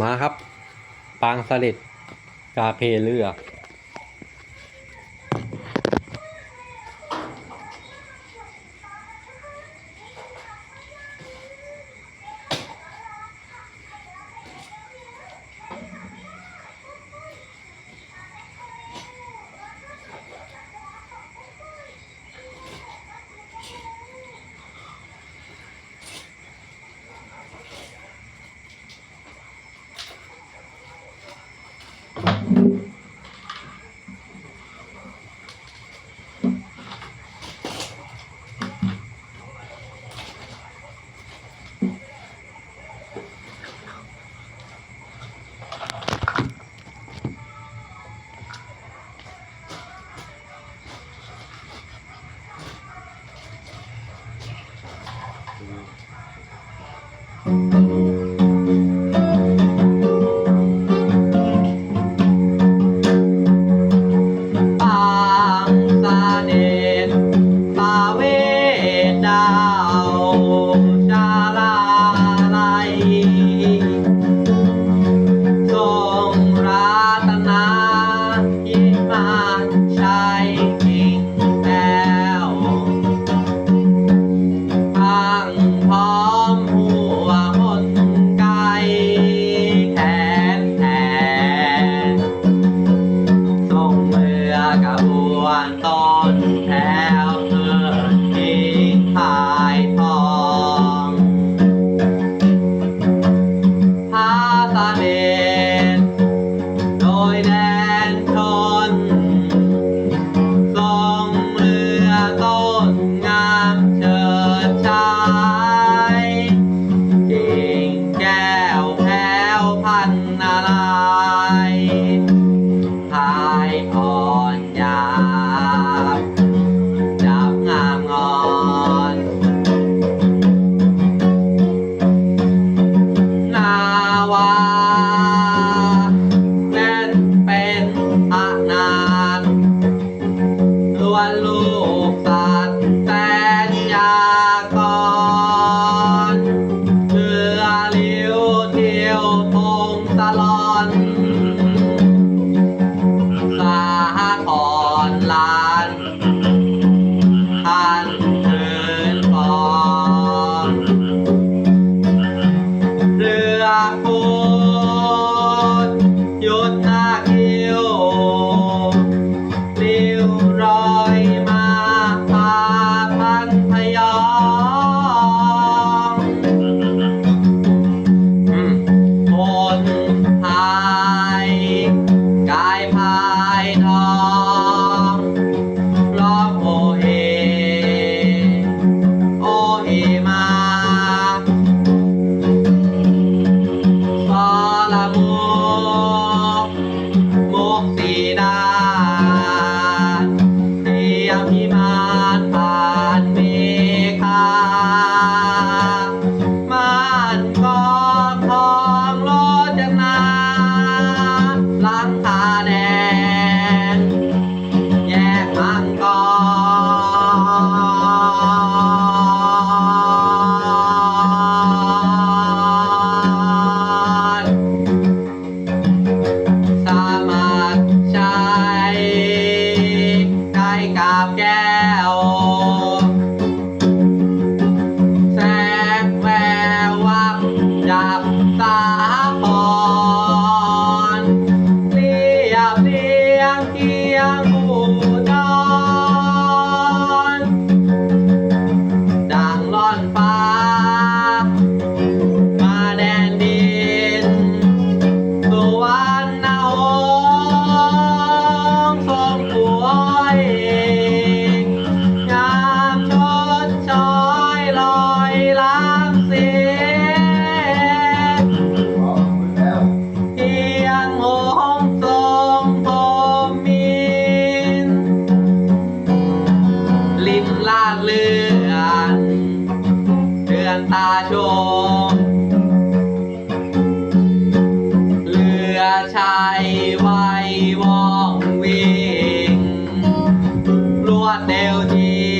มาครับ ปางสลิดกาเพเลือก Thank you. out. ลูกสัตว์แสนยากรเรือเลี้ยวเที่ยวตรงตลอดสาคอนลานท่านคืนก่อนเรือ ない。Bye. อนตาชมเรือชายไว้ว่องวิ่งลวดเดวที